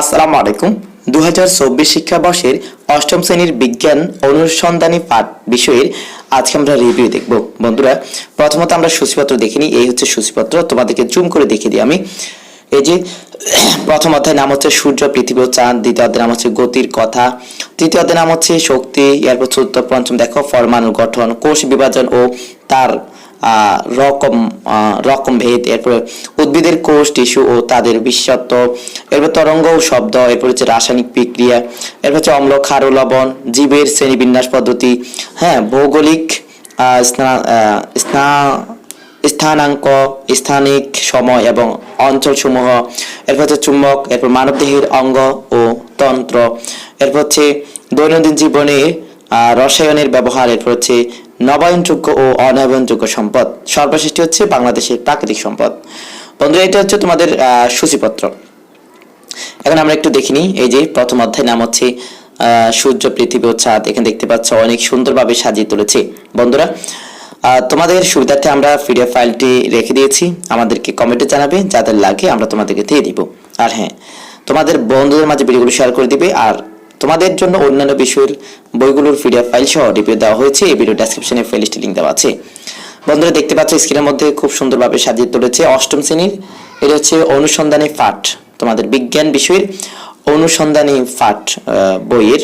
আসসালামু আলাইকুম। দু হাজার চব্বিশ শিক্ষাবর্ষের অষ্টম শ্রেণির বিজ্ঞান অনুসন্ধানী পাঠ বিষয়ের আজকে আমরা রিভিউ দেখব। বন্ধুরা, প্রথমত আমরা সূচিপত্র দেখিনি, এই হচ্ছে সূচিপত্র। তোমাদেরকে জুম করে দেখিয়ে দিই আমি। এই যে, প্রথম অধ্যায় নাম হচ্ছে সূর্য, পৃথিবী ও চাঁদ, দ্বিতীয় অধ্যায় নাম হচ্ছে গতির কথা, তৃতীয় অধ্যায় নাম হচ্ছে শক্তি, এরপর চতুর্থ, পঞ্চম, দেখো পরমাণু গঠন, কোষ বিভাজন ও তার রকম রকম ভেদ। এরপরে উদ্ভিদের কোষ, টিস্যু ও তাদের বিশেষত্ব। এরপর তরঙ্গ ও শব্দ, এরপর হচ্ছে রাসায়নিক প্রক্রিয়া এরপর হচ্ছে অম্ল ক্ষার ও লবণ, জীবের শ্রেণীবিন্যাস পদ্ধতি। হ্যাঁ ভৌগোলিক স্থানাঙ্ক, স্থানিক সময় এবং অঞ্চলসমূহ। এরপর হচ্ছে চুম্বক, এরপর মানবদেহের অঙ্গ ও তন্ত্র। এরপর হচ্ছে দৈনন্দিন জীবনে রসায়নের ব্যবহার, এরপর হচ্ছে নবায়নযোগ্য ও অনবায়নযোগ্য সম্পদ। সর্বশেষটি হচ্ছে বাংলাদেশের প্রাকৃতিক সম্পদ। বন্ধুরা, এটা হচ্ছে তোমাদের সূচিপত্র। এখন আমরা একটু দেখিনি এই যে প্রথম অধ্যায় নাম হচ্ছে সূর্য, পৃথিবী ও চাঁদ এখানে দেখতে পাচ্ছ অনেক সুন্দরভাবে সাজিয়ে তুলেছে। বন্ধুরা তোমাদের সুবিধার্থে আমরা পিডিএফ ফাইলটি রেখে দিয়েছি। আমাদেরকে কমেন্টে জানাবে, যাদের লাগে আমরা তোমাদেরকে দিয়ে দিব। আর হ্যাঁ তোমাদের বন্ধুদের মাঝে ভিডিওগুলো শেয়ার করে দিবে। আর তোমাদের জন্য অন্যান্য বিষয়ের বইগুলোর পিডিএফ ফাইল সহ রিভিউ দেওয়া হয়েছে। এই ভিডিও ডেসক্রিপশনে প্লেলিস্টে লিঙ্ক দেওয়া আছে। বন্ধুরা দেখতে পাচ্ছ স্ক্রিনের মধ্যে খুব সুন্দরভাবে সাজিয়ে তুলেছে অষ্টম শ্রেণির। এটা হচ্ছে অনুসন্ধানী পাঠ তোমাদের বিজ্ঞান বিষয়ের অনুসন্ধানী আহ, বইয়ের।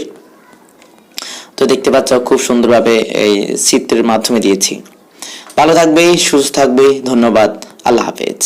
তো দেখতে পাচ্ছ খুব সুন্দরভাবে এই চিত্রের মাধ্যমে দিয়েছি। ভালো থাকবে সুস্থ থাকবে ধন্যবাদ আল্লাহ হাফেজ।